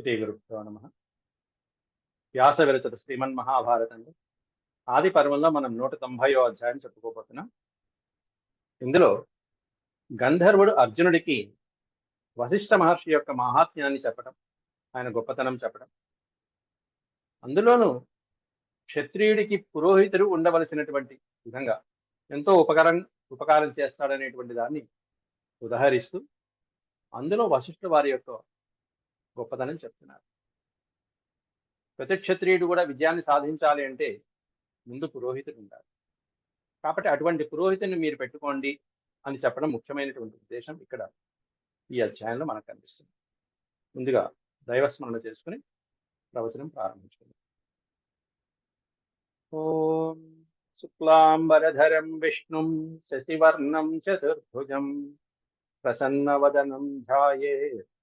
శ్రీ గురుభ్యో నమ. వ్యాస విరచత శ్రీమన్ మహాభారతంలో ఆది పర్వంలో మనం నూట తొంభైయో అధ్యాయం చెప్పుకోబోతున్నాం. ఇందులో గంధర్వుడు అర్జునుడికి వశిష్ఠ మహర్షి యొక్క మహాత్మ్యాన్ని చెప్పడం ఆయన గొప్పతనం చెప్పడం. అందులోనూ క్షత్రియుడికి పురోహితుడు ఉండవలసినటువంటి విధంగా ఎంతో ఉపకారం ఉపకారం చేస్తాడనేటువంటి దాన్ని ఉదహరిస్తూ అందులో వశిష్ఠుడు వారి యొక్క గొప్పతనం చెప్తున్నారు. ప్రతి క్షత్రియుడు కూడా విజయాన్ని సాధించాలి అంటే ముందు పురోహితుడు ఉండాలి కాబట్టి అటువంటి పురోహితుని మీరు పెట్టుకోండి అని చెప్పడం ముఖ్యమైనటువంటి ఉద్దేశం ఇక్కడ ఈ అధ్యాయంలో మనకు కనిపిస్తుంది. ముందుగా దైవస్మరణ చేసుకుని ప్రవచనం ప్రారంభించుకుందాం. ఓం శుక్లాంబరధరం విష్ణుం శశివర్ణం చతుర్భుజం ప్రసన్నవదనం ధ్యాయే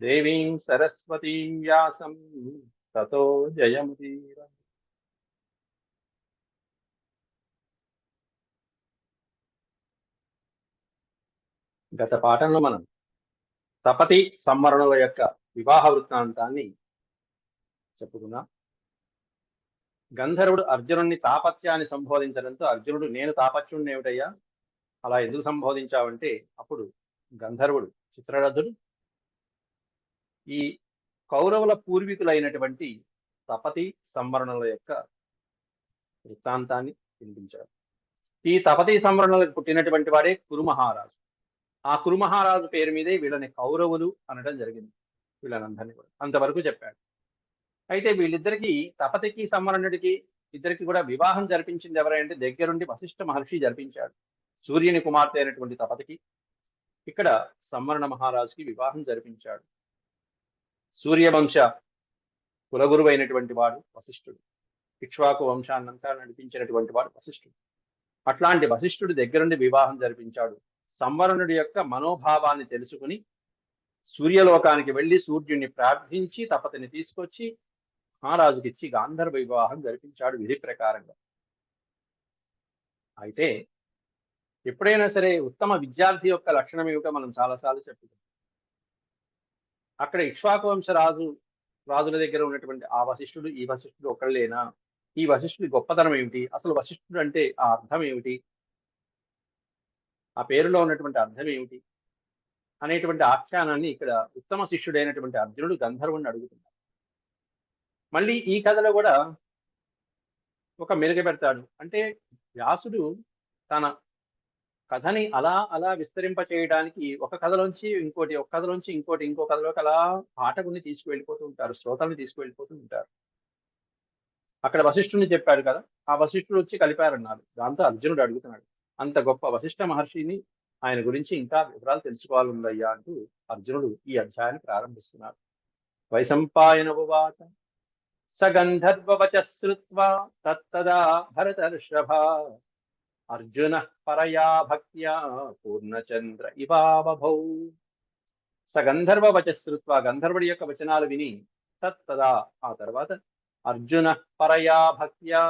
దేవీం సరస్వతీం వ్యాసం తతో జయముదీర. గత పాఠంలో మనం తపతి సంవరణుల యొక్క వివాహ వృత్తాంతాన్ని చెప్పుకున్నాం. గంధర్వుడు అర్జునుడిని తాపత్యాన్ని సంబోధించడంతో అర్జునుడు నేను తాపత్యుడిని ఏమిటయ్యా అలా ఎందుకు సంబోధించావంటే? అప్పుడు గంధర్వుడు చిత్రరథుడు ఈ కౌరవుల పూర్వీకులైనటువంటి తపతి సంవరణల యొక్క వృత్తాంతాన్ని వినిపించాడు ఈ తపతి సంవరణలకు పుట్టినటువంటి వాడే కురుమహారాజు. ఆ కురుమహారాజు పేరు మీదే వీళ్ళని కౌరవులు అనడం జరిగింది. వీళ్ళనందరినీ కూడా అంతవరకు చెప్పాడు. అయితే వీళ్ళిద్దరికి తపతికి సంవరణుడికి ఇద్దరికి కూడా వివాహం జరిపించింది ఎవరంటే దగ్గరుండి వశిష్ఠ మహర్షి జరిపించాడు. సూర్యుని కుమార్తె అయినటువంటి తపతికి. ఇక్కడ సంవరణ మహారాజుకి వివాహం జరిపించాడు. సూర్యవంశ కులగురువు అయినటువంటి వాడు వశిష్ఠుడు. ఇక్ష్వాకు వంశాన్నంతా నడిపించినటువంటి వాడు వశిష్ఠుడు. అట్లాంటి వశిష్ఠుడి దగ్గరుండి వివాహం జరిపించాడు. సంవరణుడి యొక్క మనోభావాన్ని తెలుసుకుని సూర్యలోకానికి వెళ్ళి సూర్యుడిని ప్రార్థించి తపతిని తీసుకొచ్చి మహారాజుకిచ్చి గాంధర్వ వివాహం జరిపించాడు విధి ప్రకారంగా. అయితే ఎప్పుడైనా సరే ఉత్తమ విద్యార్థి యొక్క లక్షణం ఏమిటో మనం చాలాసార్లు చెప్పుకుంటాం. అక్కడ ఇక్ష్వాకు వంశ రాజు రాజుల దగ్గర ఉన్నటువంటి ఆ వశిష్ఠుడు ఈ వశిష్ఠుడు ఒకళ్ళేనా? ఈ వశిష్ఠుడి గొప్పతనం ఏమిటి? అసలు వశిష్ఠుడు అంటే ఆ అర్థం ఏమిటి? ఆ పేరులో ఉన్నటువంటి అర్థం ఏమిటి? అనేటువంటి ఆఖ్యానాన్ని ఇక్కడ ఉత్తమ శిష్యుడైనటువంటి అర్జునుడు గంధర్వుని అడుగుతున్నాడు. మళ్ళీ ఈ కథలో కూడా ఒక మెరుగ పెడతాడు. అంటే వ్యాసుడు తన కథని అలా అలా విస్తరింప చేయడానికి ఒక కథలోంచి ఇంకోటి ఒక కథలోంచి ఇంకోటి ఇంకో కథలోకి అలా పాఠకుని తీసుకువెళ్ళిపోతూ ఉంటారు శ్రోతల్ని తీసుకువెళ్ళిపోతూ ఉంటారు. అక్కడ వశిష్ఠుని చెప్పాడు కదా ఆ వశిష్ఠుడు వచ్చి కలిపారన్నారు దాంతో అర్జునుడు అడుగుతున్నాడు అంత గొప్ప వశిష్ఠ మహర్షిని ఆయన గురించి ఇంకా వివరాలు తెలుసుకోవాలందయ్యా అంటూ అర్జునుడు ఈ అధ్యాయాన్ని ప్రారంభిస్తున్నాడు. వైశంపాయన ఉవాచ సగంధర్వచ శ్రుత్వా తత్తదా భరతర్షభ అర్జున పరయా భక్త్యా పూర్ణచంద్ర ఇవాబభౌ స గంధర్వ వచశ్రుత్వ గంధర్వుడి యొక్క వచనాలు విని తత్తదా. ఆ తర్వాత అర్జున పరయా భక్త్యా.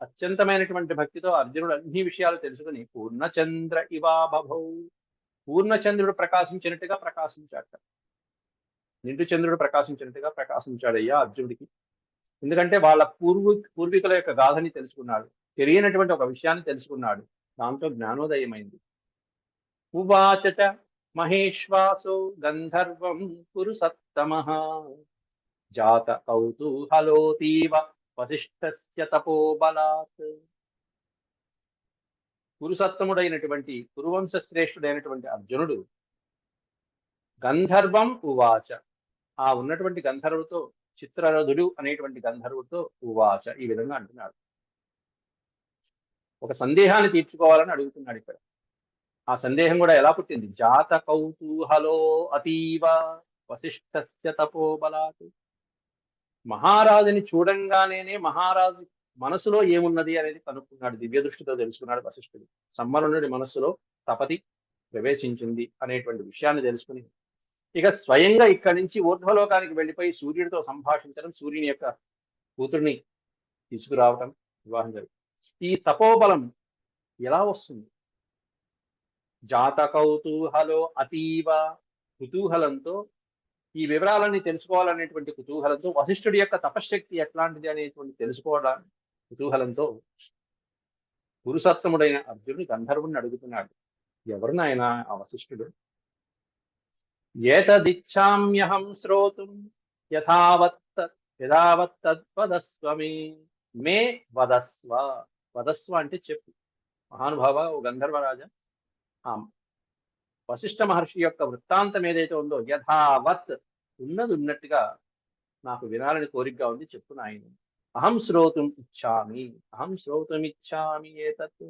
అత్యంతమైనటువంటి భక్తితో అర్జునుడు అన్ని విషయాలు తెలుసుకుని పూర్ణచంద్ర ఇవాభౌ పూర్ణచంద్రుడు ప్రకాశించినట్టుగా ప్రకాశించాట నిండు చంద్రుడు ప్రకాశించినట్టుగా ప్రకాశించాడయ్యా అర్జునుడికి. ఎందుకంటే వాళ్ళ పూర్వ పూర్వీకుల యొక్క గాథని తెలుసుకున్నాడు. తెలియనటువంటి ఒక విషయాన్ని తెలుసుకున్నాడు. దాంతో జ్ఞానోదయమైంది. ఉవాచ మహేశ్వాసో గంధర్వం కురు సత్తమ. జాత కౌతూహలోతీవ వశిష్ఠస్య తపోబలాత్ కురుసత్తముడైనటువంటి కురువంశ శ్రేష్ఠుడైనటువంటి అర్జునుడు గంధర్వం ఉవాచ. ఆ ఉన్నటువంటి గంధర్వుతో చిత్రరథుడు అనేటువంటి గంధర్వుడితో ఉవాచ ఈ విధంగా అంటున్నాడు. ఒక సందేహాన్ని తీర్చుకోవాలని అడుగుతున్నాడు ఇక్కడ. ఆ సందేహం కూడా ఎలా పుట్టింది? జాత కౌతూహలో అతీవ వశిష్ఠస్య తపోబలాత్ మహారాజుని చూడంగానే మహారాజు మనసులో ఏమున్నది అనేది కనుక్కున్నాడు. దివ్య దృష్టితో తెలుసుకున్నాడు వశిష్ఠుడు. సమ్మరుణుడి మనస్సులో తపతి ప్రవేశించింది అనేటువంటి విషయాన్ని తెలుసుకుని ఇక స్వయంగా ఇక్కడి నుంచి ఊర్ధ్వలోకానికి వెళ్ళిపోయి సూర్యుడితో సంభాషించడం సూర్యుని యొక్క కూతుర్ని తీసుకురావటం వివాహం జరిగింది ఈ తపోబలం ఎలా వస్తుంది? జాత కౌతూహలో అతీవ కుతూహలంతో ఈ వివరాలన్నీ తెలుసుకోవాలనేటువంటి కుతూహలంతో వశిష్ఠుడి యొక్క తపశ్శక్తి ఎట్లాంటిది అనేటువంటి తెలుసుకోవడానికి కుతూహలంతో పురుషోత్తముడైన అర్జునుడు గంధర్వుని అడుగుతున్నాడు. ఎవరు నాయన ఆ వశిష్ఠుడు? ఏతదిచ్చామ్యహం శ్రోతుం యథావత్ యథావత్ తద్వదస్వ మే వదస్వ వదస్వ అంటే చెప్పు. మహానుభావ ఓ గంధర్వరాజ. వశిష్ఠ మహర్షి యొక్క వృత్తాంతం ఏదైతే ఉందో యథావత్ ఉన్నది ఉన్నట్టుగా నాకు వినాలని కోరికగా ఉంది చెప్పు నాయన. అహం శ్రోతుం ఇచ్చామి అహం శ్రోతుం ఇచ్చామి ఏతత్.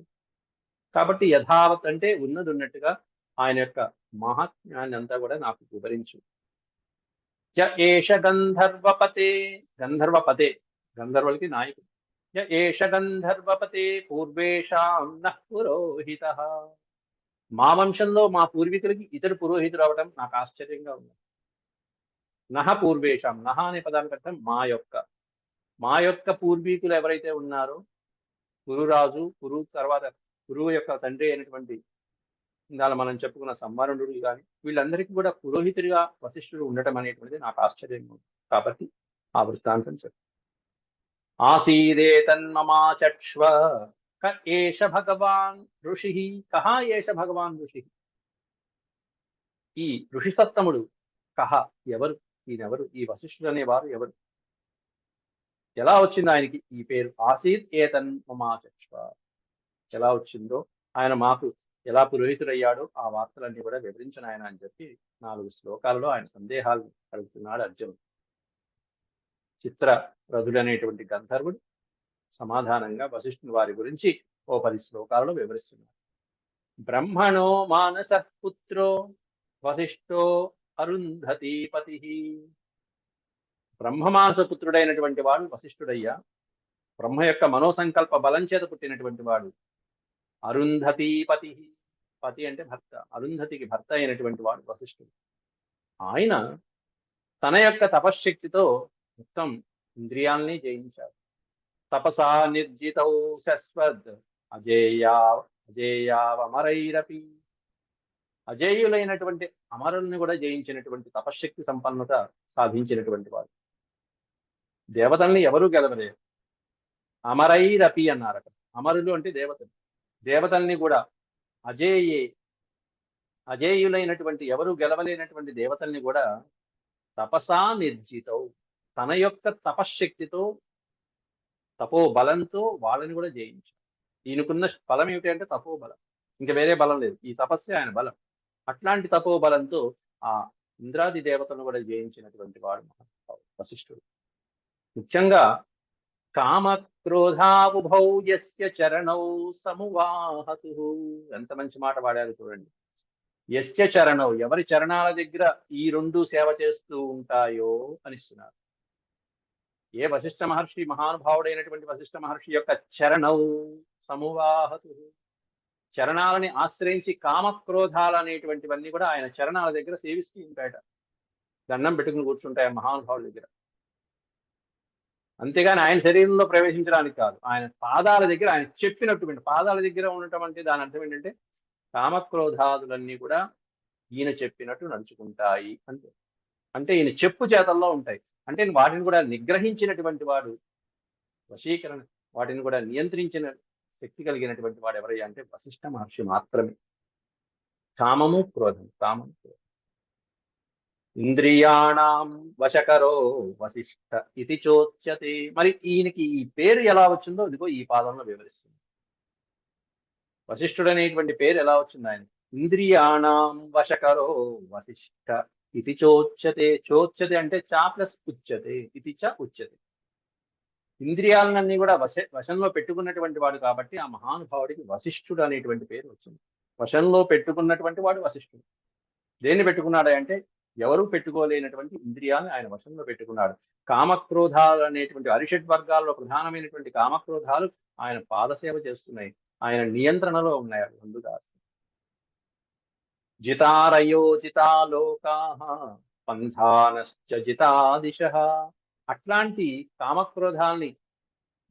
కాబట్టి యథావత్ అంటే ఉన్నది ఉన్నట్టుగా ఆయన యొక్క మహాత్మ్యాన్ని అంతా కూడా నాకు వివరించు. ఏష గంధర్వపతే గంధర్వపతే గంధర్వులకి నాయకుడు. య ఏష గంధర్వపతే పూర్వేషాం నః పురోహిత మా వంశంలో మా పూర్వీకులకి ఇతడు పురోహితుడు అవడం నాకు ఆశ్చర్యంగా ఉంది. నహ పూర్వేషాం నహ అనే పదానికి అర్థం మా యొక్క. మా యొక్క పూర్వీకులు ఎవరైతే ఉన్నారో గురురాజు గురువు తర్వాత గురువు యొక్క తండ్రి అయినటువంటి ఇందాల మనం చెప్పుకున్న సంవరణుడు కానీ వీళ్ళందరికీ కూడా పురోహితుడిగా వశిష్ఠుడు ఉండటం అనేటువంటిది నాకు ఆశ్చర్యంగా ఉంది. కాబట్టి ఆ వృత్తాంతం చెప్పు. ఆసీదే తన్మమాచక్ష్వ క ఏష భగవాన్ ఋషి. కహ ఏష భగవాన్ ఋషి? ఈ ఋషి సత్తముడు కహ ఎవరు? ఈయనెవరు? ఈ వశిష్ఠుడు అనేవారు ఎవరు? ఎలా వచ్చింది ఆయనకి ఈ పేరు? ఆసీత్ ఏతన్ మమాచక్ష్వ ఎలా వచ్చిందో ఆయన మాకు ఎలా పురోహితుడయ్యాడో ఆ వార్తలన్నీ కూడా వివరించిన ఆయన అని చెప్పి నాలుగు శ్లోకాలలో ఆయన సందేహాలు అడుగుతున్నాడు అర్జునుడు. చిత్ర రథుడనేటువంటి గంధర్వుడు సమాధానంగా వశిష్ఠుని వారి గురించి ఓ పది శ్లోకాలలో వివరిస్తున్నారు. బ్రహ్మణో మానస పుత్రో వశిష్ఠో అరుంధతీపతి. బ్రహ్మమానస పుత్రుడైనటువంటి వాడు వశిష్ఠుడయ్యా. బ్రహ్మ యొక్క మనోసంకల్ప బలం చేత పుట్టినటువంటి వాడు అరుంధతీపతి. పతి అంటే భర్త అరుంధతికి భర్త అయినటువంటి వాడు వశిష్ఠుడు. ఆయన తన యొక్క తపశ్శక్తితో మొత్తం ఇంద్రియాలని జయించాడు తపసా నిర్జితౌ శస్వద్ అజేయా అజేయావమరైరపి. అజేయులైనటువంటి అమరుల్ని కూడా జయించినటువంటి తపశ్శక్తి సంపన్నత సాధించినటువంటి వాడు దేవతల్ని ఎవరూ గెలవలేరు. అమరైరపి అన్నారు అక్కడ. అమరులు అంటే దేవతలు. దేవతల్ని కూడా అజేయే అజేయులైనటువంటి ఎవరు గెలవలేనటువంటి దేవతల్ని కూడా తపసా నిర్జితవు తన యొక్క తపశ్శక్తితో తపో బలంతో వాళ్ళని కూడా జయించాడు. ఈయనకున్న బలం ఏమిటి అంటే తపో బలం ఇంకా వేరే బలం లేదు. ఈ తపస్సే ఆయన బలం. అట్లాంటి తపో బలంతో ఆ ఇంద్రాది దేవతలను కూడా జయించినటువంటి వాడు మహానుభావుడు వశిష్ఠుడు. ముఖ్యంగా కామ క్రోధావుభౌ యస్య చరణౌ సమువాహతు. ఎంత మంచి మాట వాడారు చూడండి. యస్య చరణం ఎవరి చరణాల దగ్గర ఈ రెండు సేవ చేస్తూ ఉంటాయో అనిస్తున్నారు. ఏ వశిష్ఠ మహర్షి మహానుభావుడైనటువంటి వశిష్ఠ మహర్షి యొక్క చరణౌ సమువాహతు చరణాలని ఆశ్రయించి కామక్రోధాలు అనేటువంటివన్నీ కూడా ఆయన చరణాల దగ్గర సేవిస్తూ ఉంటాయట. దండం పెట్టుకుని కూర్చుంటాయి మహానుభావుల దగ్గర. అంతేగాని ఆయన శరీరంలో ప్రవేశించడానికి కాదు. ఆయన పాదాల దగ్గర ఆయన చెప్పినట్టు పాదాల దగ్గర ఉండటం అంటే దాని అర్థం ఏంటంటే కామక్రోధాదులన్నీ కూడా ఈయన చెప్పినట్టు నడుచుకుంటాయి అంతే అంటే ఈయన చెప్పు చేతల్లో ఉంటాయి. అంటే వాటిని కూడా నిగ్రహించినటువంటి వాడు వశీకరణ వాటిని కూడా నియంత్రించిన శక్తి కలిగినటువంటి వాడు ఎవరయ్యా అంటే వశిష్ఠ మహర్షి మాత్రమే. కామము క్రోధం కామము క్రోధం. ఇంద్రియాణం వశకరో వశిష్ఠ ఇది చోచ్యతే. మరి ఈయనకి ఈ పేరు ఎలా వచ్చిందో ఇదిగో ఈ పాదంలో వివరిస్తుంది. వశిష్ఠుడు అనేటువంటి పేరు ఎలా వచ్చింది ఆయన ఇంద్రియాణం వశకరో వశిష్ఠ ఇది చోచ్యతే చోచ్యతే అంటే చా ప్లస్ ఉచ్యతే ఇది చ ఉచ్యతే ఇంద్రియాలన్నీ కూడా వశ వశంలో పెట్టుకున్నటువంటి వాడు కాబట్టి ఆ మహానుభావుడికి వశిష్ఠుడు అనేటువంటి పేరు వచ్చింది. వశంలో పెట్టుకున్నటువంటి వాడు వశిష్ఠుడు. దేన్ని పెట్టుకున్నాడు అంటే ఎవరు పెట్టుకోలేనటువంటి ఇంద్రియాన్ని ఆయన వశంలో పెట్టుకున్నాడు. కామక్రోధాలు అనేటువంటి అరిషడ్ వర్గాల్లో ప్రధానమైనటువంటి కామక్రోధాలు ఆయన పాదసేవ చేస్తున్నాయి. ఆయన నియంత్రణలో ఉన్నాయి అందుకు జితారయో జితాలోకా పంధానశ్చ జితాదిశ. అట్లాంటి కామక్రోధాల్ని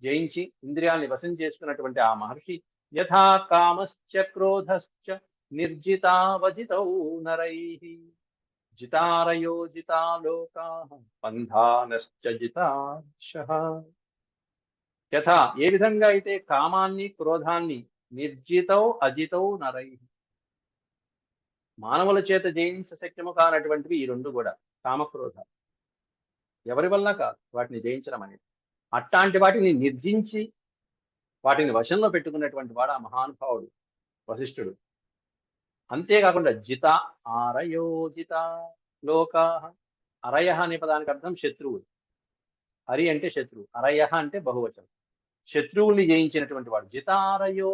జయించి ఇంద్రియాల్ని వశం చేసుకున్నటువంటి ఆ మహర్షి యథా కామశ్చ క్రోధశ్చ నిర్జితావజితౌ నరై. జితారయో జితాలోకా పంధానశ్చ జితాశ యథా ఏ విధంగా అయితే కామాన్ని క్రోధాన్ని నిర్జితౌ అజితౌ నరై. మానవుల చేత జయించ శక్యము కానటువంటివి ఈ రెండు కూడా. కామక్రోధ. ఎవరి వల్ల కాదు వాటిని జయించడం అనేది. అట్లాంటి వాటిని నిర్జించి వాటిని వశంలో పెట్టుకున్నటువంటి వాడు ఆ మహానుభావుడు వశిష్ఠుడు. అంతేకాకుండా జిత ఆరయోజిత లోక అరయ అనే పదానికి అర్థం శత్రువు. హరి అంటే శత్రువు. అరయ అంటే బహువచనం. శత్రువుల్ని జయించినటువంటి వాడు. జితారయో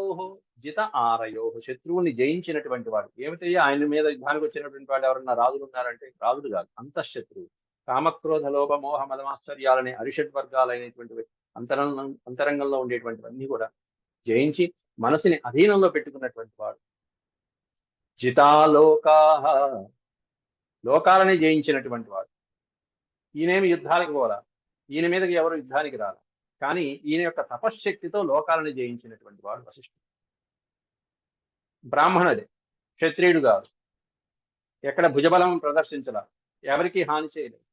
జిత ఆరయో శత్రువుల్ని జయించినటువంటి వాడు. ఏమిటయ్యా? ఆయన మీద యుద్ధానికి వచ్చినటువంటి వాడు ఎవరన్నా రాజులు ఉన్నారంటే రాజులు కాదు అంతఃశత్రువు. కామక్రోధ లోభ మోహ మదమాశ్చర్యాలనే అరిషడ్ వర్గాలైనటువంటి అంతరంగం అంతరంగంలో ఉండేటువంటివన్నీ కూడా జయించి మనసుని అధీనంలో పెట్టుకున్నటువంటి వాడు. జితాలోకా లోకాలని జయించినటువంటి వాడు. ఈయనేమి యుద్ధానికి పోరా ఈయన మీదకి ఎవరు యుద్ధానికి రాల? కానీ ఈయన యొక్క తపశ్శక్తితో లోకాలను జయించినటువంటి వాడు వశిష్ఠుడు. బ్రాహ్మణుడే క్షత్రియుడు కాదు. ఎక్కడ భుజబలం ప్రదర్శించలా ఎవరికి హాని చేయలేదు.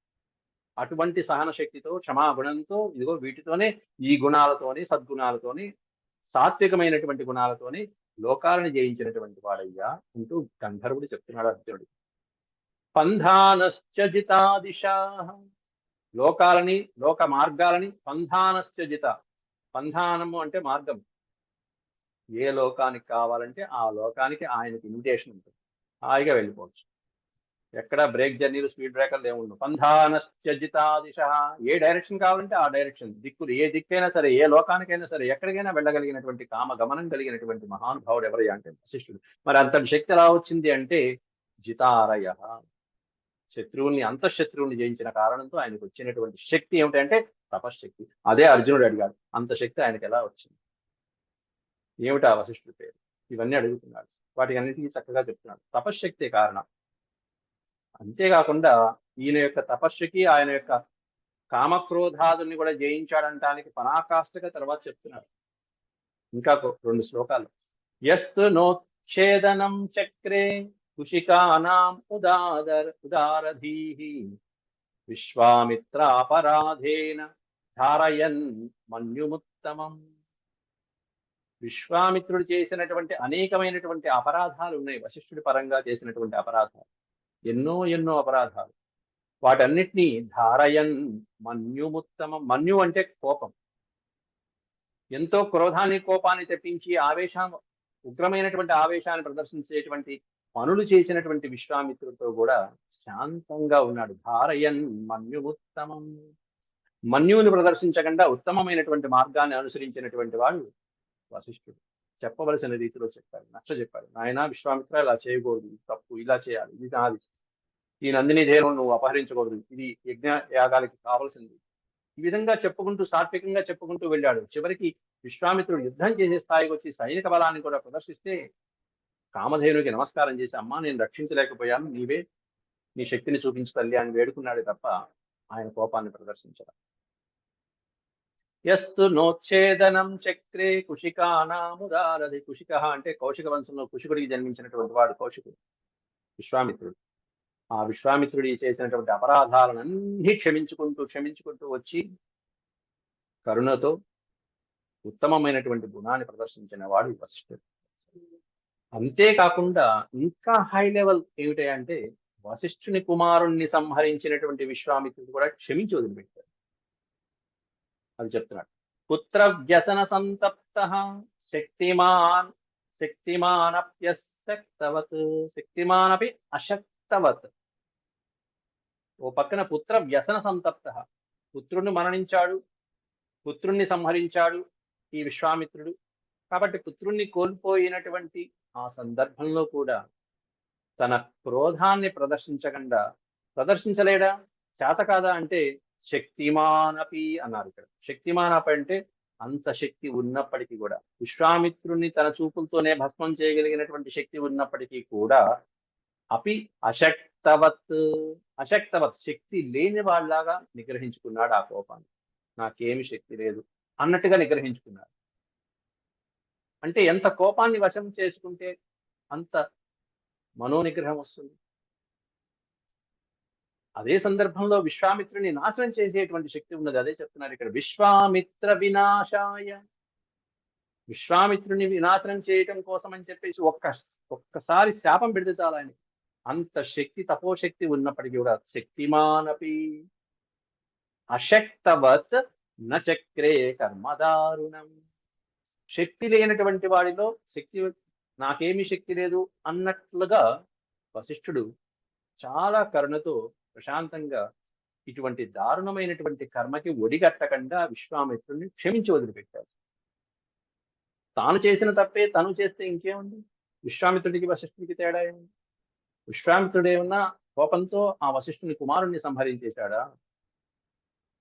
అటువంటి సహన శక్తితో క్షమాగుణంతో ఇదిగో వీటితోనే ఈ గుణాలతోని సద్గుణాలతోని సాత్వికమైనటువంటి గుణాలతోని లోకాలను జయించినటువంటి వాడయ్యా అంటూ గంధర్వుడు చెప్తున్నాడు అర్జునుడు. పంధానశ్చ లోకాలని లోక మార్గాలని పంధానశ్చ జిత. పంధానము అంటే మార్గం. ఏ లోకానికి కావాలంటే ఆ లోకానికి ఆయనకి ఇన్విటేషన్ ఉంటుంది. హాయిగా వెళ్ళిపోవచ్చు. ఎక్కడ బ్రేక్ జర్నీలు స్పీడ్ బ్రేకర్లు ఏముండవు పంధానశ్చజితా దిశ ఏ డైరెక్షన్ కావాలంటే ఆ డైరెక్షన్ దిక్కులు ఏ దిక్కైనా సరే ఏ లోకానికైనా సరే ఎక్కడికైనా వెళ్ళగలిగినటువంటి కామ గమనం కలిగినటువంటి మహానుభావుడు ఎవరయ్యా అంటే వశిష్ఠుడు. మరి అంతటి శక్తి ఎలా వచ్చింది అంటే జితారయ. శత్రువుల్ని అంత శత్రువుని జయించిన కారణంతో ఆయనకు వచ్చినటువంటి శక్తి ఏమిటంటే తపశ్శక్తి. అదే అర్జునుడు అడిగాడు అంత శక్తి ఆయనకి ఎలా వచ్చింది? ఏమిటా వశిష్ఠుడి పేరు? ఇవన్నీ అడుగుతున్నాడు. వాటి అన్నిటికీ చక్కగా చెప్తున్నాడు. తపశ్శక్తి కారణం. అంతేకాకుండా ఈయన యొక్క తపస్సుకి ఆయన యొక్క కామక్రోధాదుని కూడా జయించాడంటానికి పరాకాష్ఠగా తర్వాత చెప్తున్నారు ఇంకా రెండు శ్లోకాలు. ఎస్తు నోచ్ఛేదనం చక్రే కుశికానాం ఉదాదర్ ఉదారధీహి. విశ్వామిత్రాపరాధేన ధారయన్ మన్యుముత్తమం. విశ్వామిత్రుడు చేసినటువంటి అనేకమైనటువంటి అపరాధాలు ఉన్నాయి. వశిష్ఠుడి పరంగా చేసినటువంటి అపరాధాలు. ఎన్నో ఎన్నో అపరాధాలు. వాటన్నిటినీ ధారయన్ మన్యుముత్తమం. మన్యు అంటే కోపం. ఎంతో క్రోధాన్ని కోపాన్ని తెప్పించి ఆవేశం ఉగ్రమైనటువంటి ఆవేశాన్ని ప్రదర్శించేటువంటి పనులు చేసినటువంటి విశ్వామిత్రుడితో కూడా శాంతంగా ఉన్నాడు. ధారయన్ మన్యుముత్తమం. మన్యుని ప్రదర్శించకుండా ఉత్తమమైనటువంటి మార్గాన్ని అనుసరించినటువంటి వాడు వశిష్ఠుడు. చెప్పవలసిన రీతిలో చెప్పాడు. నచ్చ చెప్పాడు. నాయన విశ్వామిత్ర ఇలా చేయకూడదు. తప్పు. ఇలా చేయాలి. ఇది నాది. ఈ నందిని ధైర్యం నువ్వు అపహరించకూడదు. ఇది యజ్ఞ యాగాలకి కావాల్సింది. ఈ విధంగా చెప్పుకుంటూ సాత్వికంగా చెప్పుకుంటూ వెళ్ళాడు. చివరికి విశ్వామిత్రుడు యుద్ధం చేసే స్థాయికి వచ్చి సైనిక బలాన్ని కూడా ప్రదర్శిస్తే కామధేనుకి నమస్కారం చేసి అమ్మా నేను రక్షించలేకపోయాను. నీవే నీ శక్తిని చూపించు తల్లి అని వేడుకున్నాడు తప్ప ఆయన కోపాన్ని ప్రదర్శించడం. ఎస్తు నోచ్ఛేదనం చక్రే కుషికానాముదారది కుషిక అంటే కౌశిక వంశంలో కుషికుడికి జన్మించినటువంటి వాడు కౌశికుడు విశ్వామిత్రుడు. ఆ విశ్వామిత్రుడి చేసినటువంటి అపరాధాలనన్నీ క్షమించుకుంటూ క్షమించుకుంటూ వచ్చి కరుణతో ఉత్తమమైనటువంటి గుణాన్ని ప్రదర్శించిన వాడు వశిష్ఠుడు. అంతేకాకుండా ఇంకా హై లెవెల్ ఏమిటంటే అంటే వశిష్ఠుని కుమారుణ్ణి సంహరించినటువంటి విశ్వామిత్రుడు కూడా క్షమించి వదిలిపెట్టాడు అది చెప్తున్నాడు. పుత్ర వ్యసన సంతప్త శక్తిమాన్ శక్తిమానప్యశక్తవత్ శక్తిమానపి అశక్తవత్. ఓ పక్కన పుత్ర వ్యసన సంతప్త. పుత్రుణ్ణి మరణించాడు పుత్రుణ్ణి సంహరించాడు ఈ విశ్వామిత్రుడు. కాబట్టి పుత్రుణ్ణి కోల్పోయినటువంటి ఆ సందర్భంలో కూడా తన క్రోధాన్ని ప్రదర్శించకుండా ప్రదర్శించలేడా? చేత కాదా అంటే శక్తిమానపి అన్నారు ఇక్కడ. శక్తిమానపి అంటే అంత శక్తి ఉన్నప్పటికీ కూడా. విశ్వామిత్రుణ్ణి తన చూపులతోనే భస్మం చేయగలిగినటువంటి శక్తి ఉన్నప్పటికీ కూడా అపి అశక్తవత్ అశక్తవత్ శక్తి లేని వాళ్ళలాగా నిగ్రహించుకున్నాడు ఆ కోపాన్ని. నాకేమి శక్తి లేదు అన్నట్టుగా నిగ్రహించుకున్నాడు. అంటే ఎంత కోపాన్ని వశం చేసుకుంటే అంత మనోనిగ్రహం వస్తుంది. అదే సందర్భంలో విశ్వామిత్రుని నాశనం చేసేటువంటి శక్తి ఉన్నది. అదే చెప్తున్నారు ఇక్కడ. విశ్వామిత్ర వినాశాయ. విశ్వామిత్రుని వినాశనం చేయటం కోసం అని చెప్పేసి ఒక్క ఒక్కసారి శాపం పెడితే చాలా ఆయన. అంత శక్తి తపోశక్తి ఉన్నప్పటికీ కూడా శక్తిమానపి. అశక్తవత్ నచక్రే కర్మదారుణం. శక్తి లేనటువంటి వాడిలో శక్తి నాకేమి శక్తి లేదు అన్నట్లుగా వశిష్ఠుడు చాలా కరుణతో ప్రశాంతంగా ఇటువంటి దారుణమైనటువంటి కర్మకి ఒడిగట్టకుండా విశ్వామిత్రుడిని క్షమించి వదిలిపెట్టారు తాను చేసిన తప్పే తను చేస్తే ఇంకేముంది? విశ్వామిత్రుడికి వశిష్ఠుడికి తేడా ఏముంది? విశ్వామిత్రుడు ఏమన్నా కోపంతో ఆ వశిష్ఠుని కుమారుణ్ణి సంహరించేశాడా?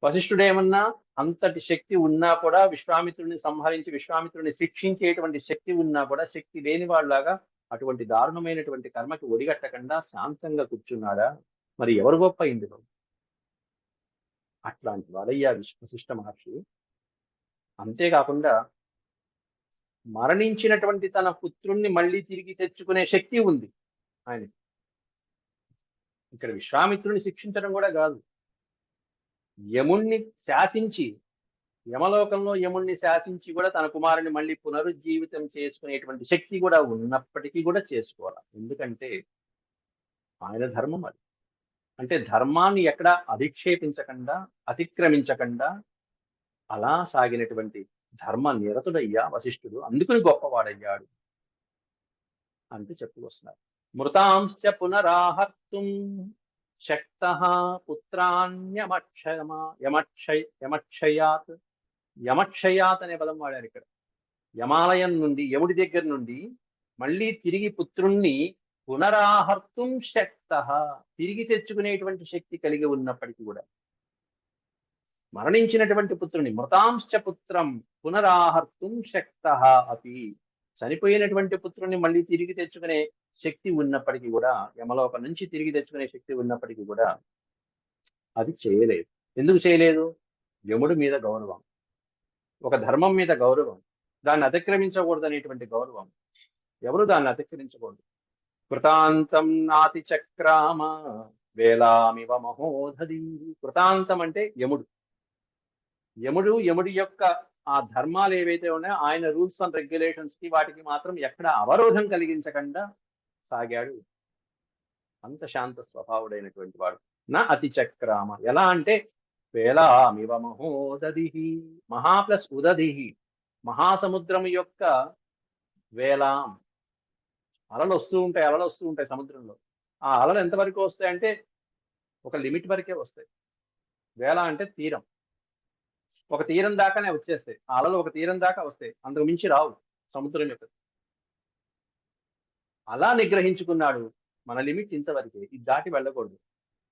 వశిష్ఠుడేమన్నా అంతటి శక్తి ఉన్నా కూడా విశ్వామిత్రుడిని సంహరించి విశ్వామిత్రుడిని శిక్షించేటువంటి శక్తి ఉన్నా కూడా శక్తి లేని వాళ్ళలాగా అటువంటి దారుణమైనటువంటి కర్మకి ఒడిగట్టకుండా శాంతంగా కూర్చున్నాడా? మరి ఎవరు గొప్ప ఇందులో? అట్లాంటి వాడయ్యా విశ్వశిష్ట మహర్షి. అంతేకాకుండా మరణించినటువంటి తన పుత్రుణ్ణి మళ్ళీ తిరిగి తెచ్చుకునే శక్తి ఉంది ఆయన ఇక్కడ విశ్వామిత్రుని శిక్షించడం కూడా కాదు. యముణ్ణి శాసించి యమలోకంలో యముణ్ణి శాసించి కూడా తన కుమారుని మళ్ళీ పునరుజ్జీవితం చేసుకునేటువంటి శక్తి కూడా ఉన్నప్పటికీ కూడా చేసుకోవాలి. ఎందుకంటే ఆయన ధర్మం అది. అంటే ధర్మాన్ని ఎక్కడ అధిక్షేపించకుండా అతిక్రమించకుండా అలా సాగినటువంటి ధర్మ నిరతుడయ్యా వశిష్ఠుడు. అందుకుని గొప్పవాడయ్యాడు అంటూ చెప్పుకొస్తున్నారు. మృతాంశ పునరాహర్తుం శక్త పుత్రాన్యమక్షయమా యమక్షయ యమక్షయాత్ యమక్షయాత్ అనే పదం వాడారు ఇక్కడ. యమాలయం నుండి యముడి దగ్గర నుండి మళ్ళీ తిరిగి పుత్రుణ్ణి పునరాహర్తుం శక్త తిరిగి తెచ్చుకునేటువంటి శక్తి కలిగి ఉన్నప్పటికీ కూడా. మరణించినటువంటి పుత్రుని మృతాంశ పుత్రం పునరాహర్తుం శక్త అపి. చనిపోయినటువంటి పుత్రుని మళ్ళీ తిరిగి తెచ్చుకునే శక్తి ఉన్నప్పటికీ కూడా యమలోక నుంచి తిరిగి తెచ్చుకునే శక్తి ఉన్నప్పటికీ కూడా అది చేయలేదు. ఎందుకు చేయలేదు? యముడు మీద గౌరవం. ఒక ధర్మం మీద గౌరవం. దాన్ని అతిక్రమించకూడదు అనేటువంటి గౌరవం. ఎవరు దాన్ని అతిక్రమించకూడదు? కృతాంతం నాతి చక్రామ వేలామివ మహోధది కృతాంతం అంటే యముడు. యముడు యముడి యొక్క ఆ ధర్మాలు ఏవైతే ఉన్నాయో ఆయన రూల్స్ అండ్ రెగ్యులేషన్స్కి వాటికి మాత్రం ఎక్కడ అవరోధం కలిగించకుండా సాగాడు. అంత శాంత స్వభావుడైనటువంటి వాడు. నా అతి చక్రామ. ఎలా అంటే వేలామివ మహోదది మహా ప్లస్ ఉదది మహాసముద్రం యొక్క వేలాం. అలలు వస్తూ ఉంటాయి అలలు వస్తూ ఉంటాయి సముద్రంలో. ఆ అలలు ఎంతవరకు వస్తాయంటే ఒక లిమిట్ వరకే వస్తాయి. వేళ అంటే తీరం. ఒక తీరం దాకానే వచ్చేస్తాయి. ఆ అలలు ఒక తీరం దాకా వస్తాయి. అందుకు మించి రావు సముద్రం యొక్క. అలా నిగ్రహించుకున్నాడు మన లిమిట్ ఇంతవరకే. ఇది దాటి వెళ్ళకూడదు.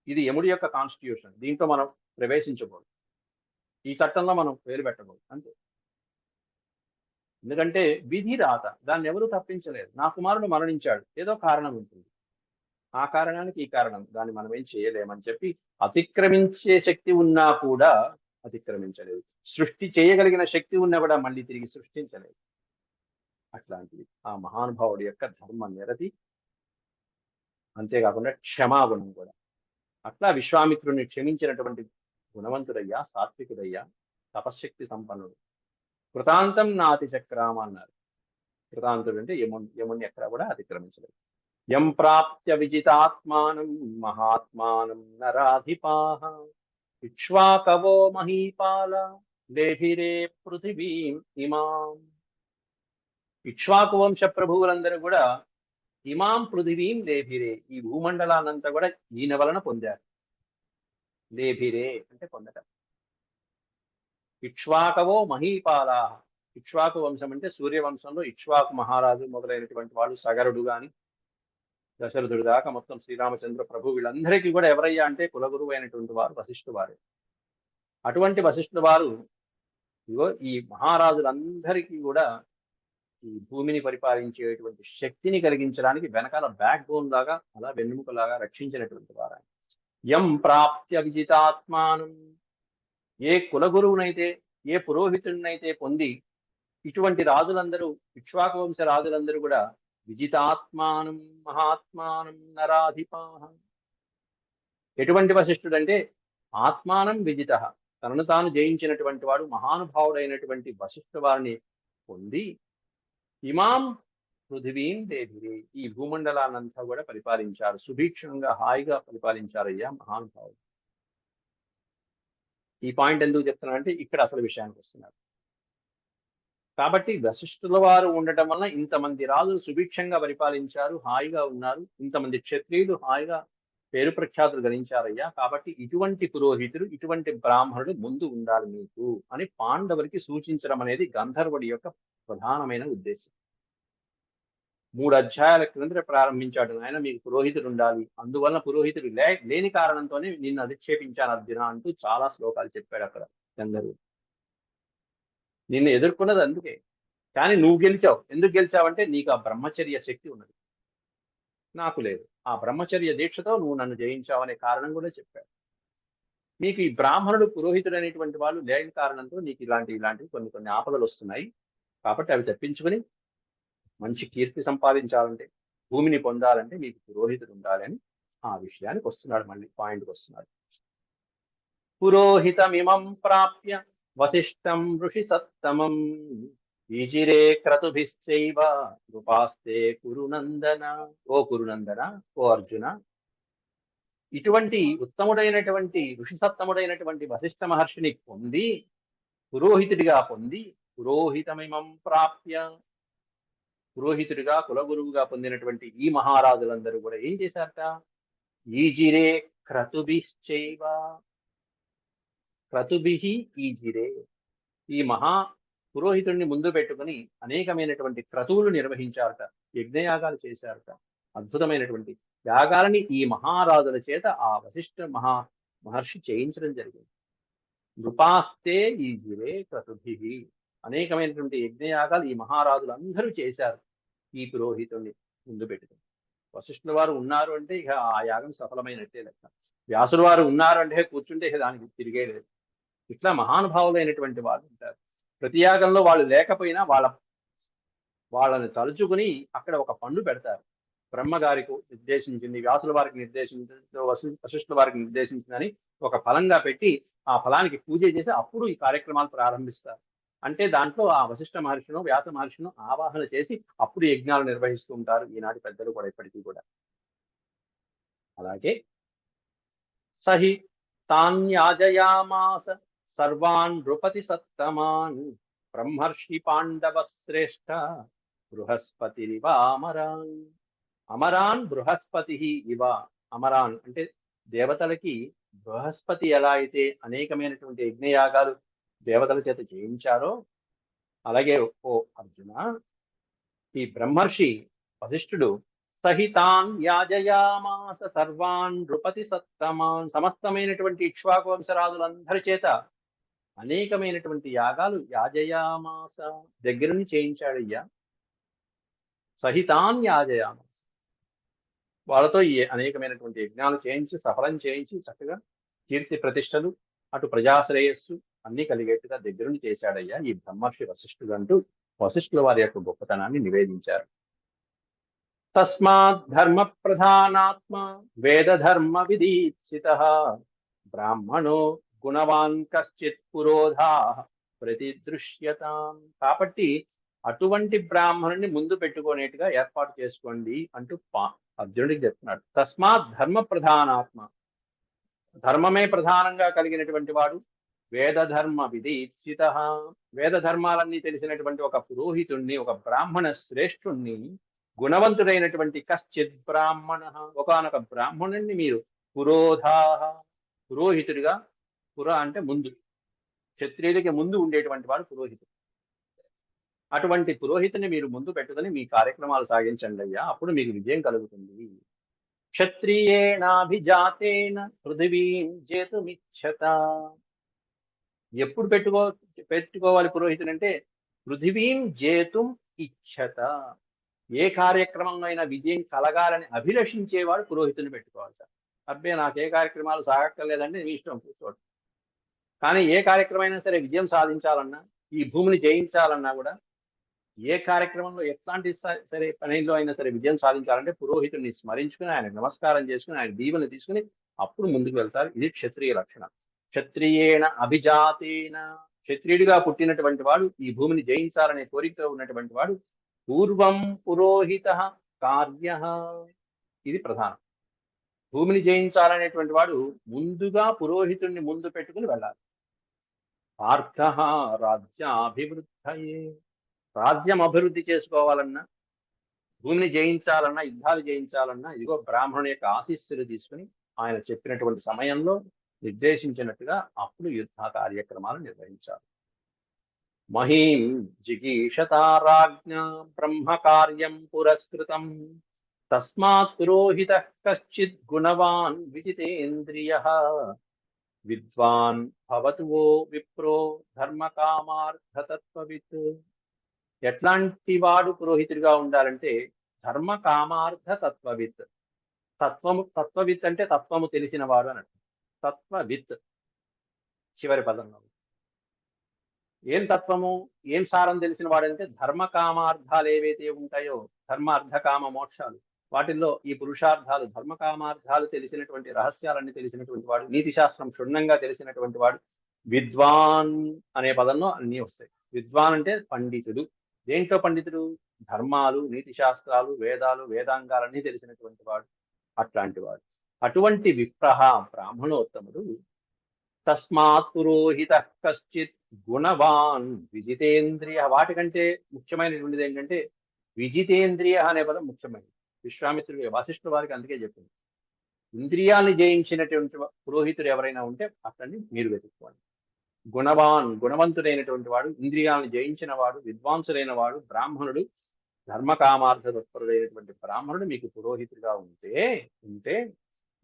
ఇది యముడి యొక్క కాన్స్టిట్యూషన్ దీంట్లో మనం ప్రవేశించకూడదు. ఈ చట్టంలో మనం పేరు పెట్టకూడదు. అంతే. ఎందుకంటే విధి రాత దాన్ని ఎవరు తప్పించలేదు నా కుమారుడు మరణించాడు. ఏదో కారణం ఉంటుంది. ఆ కారణానికి ఈ కారణం. దాన్ని మనం ఏం చేయలేమని చెప్పి అతిక్రమించే శక్తి ఉన్నా కూడా అతిక్రమించలేదు. సృష్టి చేయగలిగిన శక్తి ఉన్నా కూడా మళ్ళీ తిరిగి సృష్టించలేదు. అట్లాంటిది ఆ మహానుభావుడి యొక్క ధర్మ నిరతి. అంతేకాకుండా క్షమాగుణం కూడా. అట్లా విశ్వామిత్రుడిని క్షమించినటువంటి గుణవంతుడయ్యా సాత్వికుడయ్యా తపశ్శక్తి సంపన్నుడు. కృతాంతం నాతి చక్రామ అన్నారు. కృతాంతుడు అంటే యము యముని ఎక్కడ కూడా అతిక్రమించలేదు. యం ప్రాప్త్య విజితాత్మానం మహాత్మానం నరాధిపాహ. ఇక్ష్వాకవో మహీపాల దేభిరే పృథివీం ఇమాం. ఇక్ష్వాకు వంశ ప్రభువులందరూ కూడా ఇమాం పృథివీం దేభిరే ఈ భూమండలాన్నంతా కూడా ఈయన వలన పొందారు. లేభిరే అంటే పొందటం. ఇక్ష్వాకవో మహీపాల ఇక్ష్వాకు వంశం అంటే సూర్యవంశంలో ఇక్ష్వాకు మహారాజు మొదలైనటువంటి వాళ్ళు సగరుడు గాని దశరథుడి దాకా మొత్తం శ్రీరామచంద్ర ప్రభు వీళ్ళందరికీ కూడా ఎవరయ్యా అంటే కులగురువు అయినటువంటి వారు వశిష్ఠు వారు అటువంటి వశిష్ఠుడు వారు ఇగో ఈ మహారాజులందరికీ కూడా ఈ భూమిని పరిపాలించేటువంటి శక్తిని కలిగించడానికి వెనకాల బ్యాక్ బోన్ లాగా అలా వెన్నుముకలాగా రక్షించినటువంటి వారు ఎం యం ప్రాప్త్య విజితాత్మానం ఏ కులగురువునైతే ఏ పురోహితుడినైతే పొంది ఇటువంటి రాజులందరూ ఇక్ష్వాకవంశ రాజులందరూ కూడా విజితాత్మానం మహాత్మానం నరాధిపాహ. ఎటువంటి వశిష్ఠుడంటే ఆత్మానం విజిత. తనను తాను జయించినటువంటి వాడు మహానుభావుడైనటువంటి వశిష్ఠ వారిని పొంది ఇమాం పృథివీం దేవిరే. ఈ భూమండలాన్నంతా కూడా పరిపాలించారు. సుభీక్షణంగా హాయిగా పరిపాలించారయ్యా మహానుభావుడు. ఈ పాయింట్ ఎందుకు చెప్తున్నానంటే ఇక్కడ అసలు విషయానికి వస్తున్నారు. కాబట్టి వశిష్ఠుల వారు ఉండటం వల్ల ఇంతమంది రాజులు సుభిక్షంగా పరిపాలించారు హాయిగా ఉన్నారు. ఇంతమంది క్షత్రియులు హాయిగా పేరు ప్రఖ్యాతులు గణించారయ్యా కాబట్టి ఇటువంటి పురోహితుడు ఇటువంటి బ్రాహ్మణుడు ముందు ఉండాలి మీకు అని పాండవులకి సూచించడం అనేది గంధర్వుడి యొక్క ప్రధానమైన ఉద్దేశం. మూడు అధ్యాయాల క్రింద ప్రారంభించాడు ఆయన మీకు పురోహితుడు ఉండాలి. అందువల్ల పురోహితుడు లే లేని కారణంతోనే నిన్ను అధిక్షేపించాను అర్జున అంటూ చాలా శ్లోకాలు చెప్పాడు అక్కడ గంధర్వుడు. నిన్ను ఎదుర్కొన్నది అందుకే. కానీ నువ్వు గెలిచావు. ఎందుకు గెలిచావంటే నీకు ఆ బ్రహ్మచర్య శక్తి ఉన్నది. నాకు లేదు. ఆ బ్రహ్మచర్య దీక్షతో నువ్వు నన్ను జయించావనే కారణం కూడా చెప్పాడు. నీకు ఈ బ్రాహ్మణుడు పురోహితుడు అనేటువంటి వాళ్ళు లేని కారణంతో నీకు ఇలాంటి ఇలాంటివి కొన్ని కొన్ని ఆపదలు వస్తున్నాయి. కాబట్టి అవి తప్పించుకుని మంచి కీర్తి సంపాదించాలంటే భూమిని పొందాలంటే నీకు పురోహితుడు ఉండాలని ఆ విషయానికి వస్తున్నాడు. మళ్ళీ పాయింట్కి వస్తున్నాడు. పురోహితమిమం ప్రాప్య వశిష్టం ఋషి సత్తమం. ఈజిరే క్రతుభిశ్చైవ. కృపాస్తే కురునందన ఓ కురునందన ఓ అర్జున. ఇటువంటి ఉత్తముడైనటువంటి ఋషి సప్తముడైనటువంటి వశిష్ఠ మహర్షిని పొంది పురోహితుడిగా పొంది పురోహితమిమం ప్రాప్య. పురోహితుడిగా కులగురువుగా పొందినటువంటి ఈ మహారాజులందరూ కూడా ఏం చేశారట? ఈజిరే క్రతుభిశ్చైవ. క్రతుభిహి ఈజిరే. ఈ మహా పురోహితుడిని ముందు పెట్టుకుని అనేకమైనటువంటి క్రతువులు నిర్వహించారట యజ్ఞయాగాలు చేశారట అద్భుతమైనటువంటి యాగాలని ఈ మహారాజుల చేత ఆ వశిష్ఠ మహా మహర్షి చేయించడం జరిగింది. నృపాస్తే ఈ జిరే క్రతుభి అనేకమైనటువంటి యజ్ఞయాగాలు ఈ మహారాజులు అందరూ చేశారు ఈ పురోహితుడిని ముందు పెట్టుకుని. వశిష్ఠుల వారు ఉన్నారు అంటే ఇక ఆ యాగం సఫలమైనట్టే లెక్క. వ్యాసుల వారు ఉన్నారు అంటే కూర్చుంటే ఇక దానికి తిరిగేలేదు ఇట్లా మహానుభావులైనటువంటి వాళ్ళు ఉంటారు. ప్రతి యాగంలో వాళ్ళు లేకపోయినా వాళ్ళ వాళ్ళని తలుచుకుని అక్కడ ఒక పండు పెడతారు. బ్రహ్మగారికి నిర్దేశించింది వ్యాసుల వారికి నిర్దేశించింది వశిష్ఠుల వారికి నిర్దేశించిందని ఒక ఫలంగా పెట్టి ఆ ఫలానికి పూజ చేసి అప్పుడు ఈ కార్యక్రమాలు ప్రారంభిస్తారు. అంటే దాంట్లో ఆ వశిష్ఠ మహర్షిను వ్యాస మహర్షిను ఆవాహన చేసి అప్పుడు యజ్ఞాలు నిర్వహిస్తూ ఉంటారు. ఈనాటి పెద్దలు కూడా ఇప్పటికీ కూడా. అలాగే సహి తాన్యాజయామాస సర్వాన్ నృపతి సత్తమాన్ బ్రహ్మర్షి పాండవ శ్రేష్ట బృహస్పతిరివ అమరాన్. అమరాన్ బృహస్పతి ఇవ అమరాన్ అంటే దేవతలకి బృహస్పతి ఎలా అయితే అనేకమైనటువంటి యజ్ఞయాగాలు దేవతల చేత చేయించారో అలాగే ఓ అర్జున ఈ బ్రహ్మర్షి వశిష్ఠుడు సహితాన్ యాజయామాస సర్వాన్ నృపతి సత్తమాన్ సమస్తమైనటువంటి ఇక్ష్వాకువంశరాజులందరి చేత అనేకమైనటువంటి యాగాలు యాజయామాస దగ్గరని చేయించాడయ్యా. సహితాన్ యాజయామాస. వాళ్ళతో ఈ అనేకమైనటువంటి యజ్ఞాలు చేయించి సఫలం చేయించి చక్కగా కీర్తి ప్రతిష్టలు అటు ప్రజాశ్రేయస్సు అన్ని కలిగేట్టుగా దగ్గరుండి చేశాడయ్యా. ఈ బ్రహ్మర్షి వశిష్ఠుడు అంటూ వశిష్ఠుల వారి యొక్క గొప్పతనాన్ని నివేదించారు. తస్మాత్ ధర్మ ప్రధానాత్మ వేద ధర్మ విధీక్షిత బ్రాహ్మణో గుణవాన్ కశ్చిత్ పురోధా ప్రతిదృశ్యతాం. కాబట్టి అటువంటి బ్రాహ్మణుని ముందు పెట్టుకునేట్టుగా ఏర్పాటు చేసుకోండి అంటూ పా అర్జునుడికి చెప్తున్నాడు. తస్మాత్ ధర్మ ప్రధానాత్మ. ధర్మమే ప్రధానంగా కలిగినటువంటి వాడు వేదధర్మ ధర్మ వేదధర్మాలన్నీ తెలిసినటువంటి ఒక పురోహితుణ్ణి ఒక బ్రాహ్మణ శ్రేష్ఠుణ్ణి గుణవంతుడైనటువంటి కశ్చిత్ బ్రాహ్మణ. ఒకనొక బ్రాహ్మణుణ్ణి మీరు పురోధా పురోహితుడిగా పుర అంటే ముందు. క్షత్రియులకి ముందు ఉండేటువంటి వాడు పురోహితుడు. అటువంటి పురోహితుని మీరు ముందు పెట్టుకుని మీ కార్యక్రమాలు సాగించండి అయ్యా అప్పుడు మీకు విజయం కలుగుతుంది. క్షత్రియేణాభిజాతేన పృథివీం చేతుమిచ్చత ఎప్పుడు పెట్టుకో పెట్టుకోవాలి పురోహితుడు అంటే పృథివీం జేతుం ఇచ్చత. ఏ కార్యక్రమంలో విజయం కలగాలని అభిలషించేవాడు పురోహితుని పెట్టుకోవాలి సార్. అబ్బే నాకు ఏ కార్యక్రమాలు సాగక్కర్లేదంటే మీ ఇష్టం కూర్చోడు. కానీ ఏ కార్యక్రమం అయినా సరే విజయం సాధించాలన్నా ఈ భూమిని జయించాలన్నా కూడా ఏ కార్యక్రమంలో ఎట్లాంటి సరే పనిలో అయినా సరే విజయం సాధించాలంటే పురోహితుడిని స్మరించుకుని ఆయన నమస్కారం చేసుకుని ఆయన దీవెన తీసుకుని అప్పుడు ముందుకు వెళ్తారు. ఇది క్షత్రియ లక్షణం. క్షత్రియేణ అభిజాతేన. క్షత్రియుడిగా పుట్టినటువంటి వాడు ఈ భూమిని జయించాలనే కోరికతో ఉన్నటువంటి వాడు పూర్వం పురోహిత కార్య. ఇది ప్రధానం. భూమిని జయించాలనేటువంటి వాడు ముందుగా పురోహితుడిని ముందు పెట్టుకుని వెళ్ళాలి. పార్థ రాజ్యాభివృద్ధయే. రాజ్యం అభివృద్ధి చేసుకోవాలన్నా భూమిని జయించాలన్నా యుద్ధాలు జయించాలన్నా ఇదిగో బ్రాహ్మణుని యొక్క ఆశీస్సులు తీసుకుని ఆయన చెప్పినటువంటి సమయంలో నిర్దేశించినట్టుగా అప్పుడు యుద్ధ కార్యక్రమాలు నిర్వహించాలి మహీం జిగీషతారాజ్ఞ బ్రహ్మ కార్యం పురస్కృతం. తస్మాత్ పురోహిత కశ్చిత్ గుణవాన్ విజితేంద్రియ. విద్వాన్ భవతు ఓ విప్రో ధర్మకామార్థతత్వవిత్ ఎట్లాంటి వాడు పురోహితుడిగా ఉండాలంటే ధర్మ కామార్థ తత్వవిత్ తత్వము తత్వవిత్ అంటే తత్వము తెలిసిన వాడు అని తత్వవిత్ చివరి పదంలో. ఏం తత్వము? ఏం సారం తెలిసిన వాడంటే ధర్మ కామార్థాలు ఏవైతే ఉంటాయో ధర్మ అర్థ కామ మోక్షాలు. వాటిల్లో ఈ పురుషార్థాలు ధర్మ కామార్థాలు తెలిసినటువంటి రహస్యాలన్నీ తెలిసినటువంటి వాడు నీతి శాస్త్రం క్షుణ్ణంగా తెలిసినటువంటి వాడు విద్వాన్ అనే పదంలో అన్నీ వస్తాయి. విద్వాన్ అంటే పండితుడు. దేంట్లో పండితుడు? ధర్మాలు నీతి శాస్త్రాలు వేదాలు వేదాంగాలన్నీ తెలిసినటువంటి వాడు అట్లాంటి వాడు. అటువంటి విప్రహ బ్రాహ్మణోత్తముడు తస్మాత్ పురోహిత కశ్చిత్ గుణవాన్ విజితేంద్రియ వాటికంటే ముఖ్యమైనటువంటిది ఏంటంటే విజితేంద్రియ అనే పదం ముఖ్యమైనది. విశ్వామిత్రుడు వశిష్ఠుల వారికి అందుకే చెప్పింది ఇంద్రియాన్ని జయించినటువంటి పురోహితుడు ఎవరైనా ఉంటే అతన్ని మీరు వెతుక్కోండి. గుణవాన్ గుణవంతుడైనటువంటి వాడు ఇంద్రియాలను జయించిన వాడు విద్వాంసుడైన వాడు బ్రాహ్మణుడు ధర్మకామార్థ తత్పరుడైనటువంటి బ్రాహ్మణుడు మీకు పురోహితుడిగా ఉంటే ఉంటే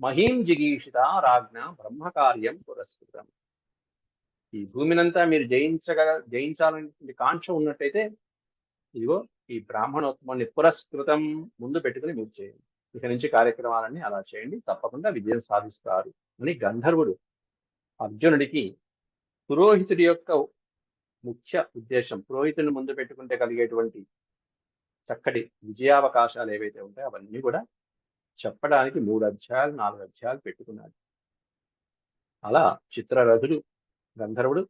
మహీం జిగీషిత రాజ్ఞ బ్రహ్మకార్యం పురస్కృతం. ఈ భూమినంతా మీరు జయించగల జయించాలనేటువంటి కాంక్ష ఉన్నట్టయితే ఇదిగో ఈ బ్రాహ్మణోత్తమాన్ని పురస్కృతం ముందు పెట్టుకుని మీరు చేయండి. ఇక నుంచి కార్యక్రమాలన్నీ అలా చేయండి. తప్పకుండా విజయం సాధిస్తారు అని గంధర్వుడు అర్జునుడికి పురోహితుడి యొక్క ముఖ్య ఉద్దేశం పురోహితుని ముందు పెట్టుకుంటే కలిగేటువంటి చక్కటి విజయావకాశాలు ఏవైతే ఉంటాయో అవన్నీ కూడా చెప్పడానికి మూడు అధ్యాయాలు నాలుగు అధ్యాయాలు పెట్టుకున్నాడు. అలా చిత్రరథుడు గంధర్వుడు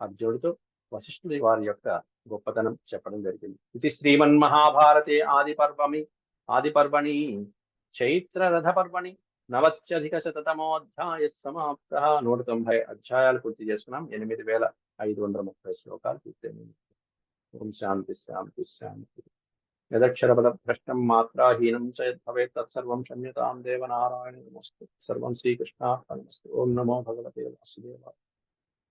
అర్జునుడితో వశిష్ఠుడి వారి యొక్క గొప్పతనం చెప్పడం జరిగింది. ఇది శ్రీమన్ మహాభారతే ఆది పర్వమి ఆది పర్వణి చైత్ర రథ పర్వణి నవత్యధిక శతమోధ్యాయ సమాప్త నూట తొంభై అధ్యాయాలు పూర్తి చేసుకున్నాం. ఎనిమిది వేల ఐదు వందల ముప్పై శ్లోకాలు పూర్తయింది ఓం శాంతి శాంతి శాంతి. యదక్షరపద భ్రష్టం మాత్రాహీనం చ తత్సర్వం క్షమ్యతాం దేవనారాయణ నమస్తే సర్వం శ్రీకృష్ణ ఓం నమో భగవతే వాసుదేవాయ.